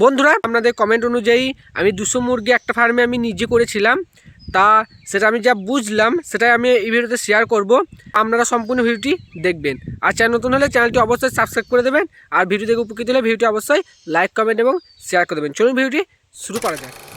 বন্ধুরা, আপনাদের কমেন্ট অনুযায়ী আমি দুশো মুরগি একটা ফার্মে আমি নিজে করেছিলাম। তা সেটা আমি যা বুঝলাম, সেটাই আমি এই ভিডিওতে শেয়ার করব। আপনারা সম্পূর্ণ ভিডিওটি দেখবেন। আর চ্যানেল নতুন হলে চ্যানেলটি অবশ্যই সাবস্ক্রাইব করে দেবেন। আর ভিডিও দেখে উপকৃত হলে ভিডিওটি অবশ্যই লাইক কমেন্ট এবং শেয়ার করে দেবেন। চলুন ভিডিওটি শুরু করা যাক।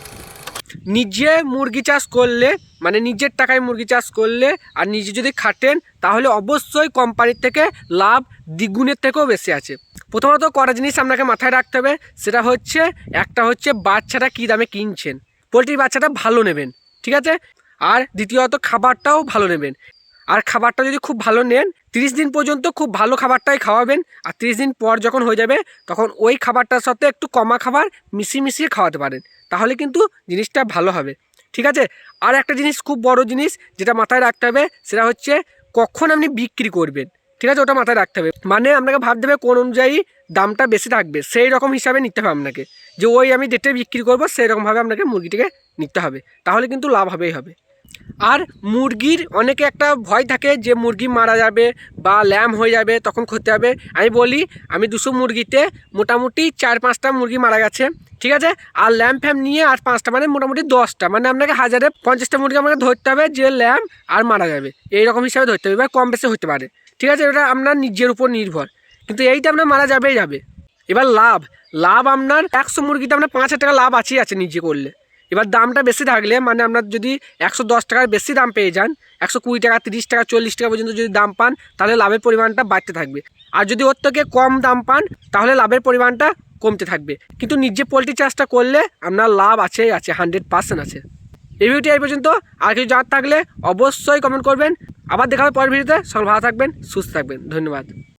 নিজে মুরগি চাষ করলে মানে নিজের টাকায় মুরগি চাষ করলে আর নিজে যদি খাটেন, তাহলে অবশ্যই কোম্পানির থেকে লাভ দ্বিগুণের থেকেও বেশি আছে। প্রথমত কটা জিনিস আপনাকে মাথায় রাখতে হবে, সেটা হচ্ছে, একটা হচ্ছে বাচ্চাটা কী দামে কিনছেন। পোলট্রির বাচ্চাটা ভালো নেবেন, ঠিক আছে? আর দ্বিতীয়ত খাবারটাও ভালো নেবেন। আর খাবারটা যদি খুব ভালো নেন, তিরিশ দিন পর্যন্ত খুব ভালো খাবারটাই খাওয়াবেন, আর তিরিশ দিন পর যখন হয়ে যাবে, তখন ওই খাবারটার সাথে একটু কমা খাবার মিশিয়ে মিশিয়ে খাওয়াতে পারেন। তাহলে কিন্তু জিনিসটা ভালো হবে। ঠিক আছে? আর একটা জিনিস খুব বড় জিনিস যেটা মাথায় রাখতে হবে, সেটা হচ্ছে কখন আপনি বিক্রি করবেন। ঠিক আছে? ওটা মাথায় রাখতে হবে। মানে আপনাকে ভাবতে হবে কোন অনুযায়ী দামটা বেশি থাকবে। সেই রকম হিসাবে নিতে হবে আপনাকে। যে ওই আমি ডেটে বিক্রি করব, সেই রকমভাবে আপনাকে মুরগিটিকে নিতে হবে। তাহলে কিন্তু লাভ হবেই হবে। আর মুরগির অনেকে একটা ভয় থাকে যে মুরগি মারা যাবে বা ল্যাম হয়ে যাবে, তখন ক্ষতি হবে। আমি বলি, আমি দুশো মুরগিতে মোটামুটি চার পাঁচটা মুরগি মারা গেছে, ঠিক আছে? আর ল্যাম্প ফ্যাম নিয়ে আর পাঁচটা মানে মোটামুটি দশটা মানে আপনাকে হাজারে পঞ্চাশটা মুরগি আমাকে ধরতে হবে যে ল্যাম্প আর মারা যাবে। এইরকম হিসাবে ধরতে হবে বা কম বেশি হতে পারে, ঠিক আছে? এটা আপনার নিজের উপর নির্ভর। কিন্তু এইটা আপনার মারা যাবেই যাবে। এবার লাভ লাভ আপনার একশো মুরগিতে আপনার পাঁচ হাজার টাকা লাভ আছেই আছে নিজে করলে। এবার দামটা বেশি থাকলে মানে আপনার যদি একশো দশ টাকার বেশি দাম পেয়ে যান, একশো কুড়ি টাকা, তিরিশ টাকা, চল্লিশ টাকা পর্যন্ত যদি দাম পান, তাহলে লাভের পরিমাণটা বাড়তে থাকবে। আর যদি ওর থেকে কম দাম পান, তাহলে লাভের পরিমাণটা কমতে থাকবে। কিন্তু নিজে পোলট্রি চাষটা করলে আপনার লাভ আছেই আছে হান্ড্রেড পার্সেন্ট আছে। এই ভিডিওটি এই পর্যন্ত। আর কিছু জানার থাকলে অবশ্যই কমেন্ট করবেন। আবার দেখা হবে পরের ভিডিওতে। সবাই ভালো থাকবেন, সুস্থ থাকবেন। ধন্যবাদ।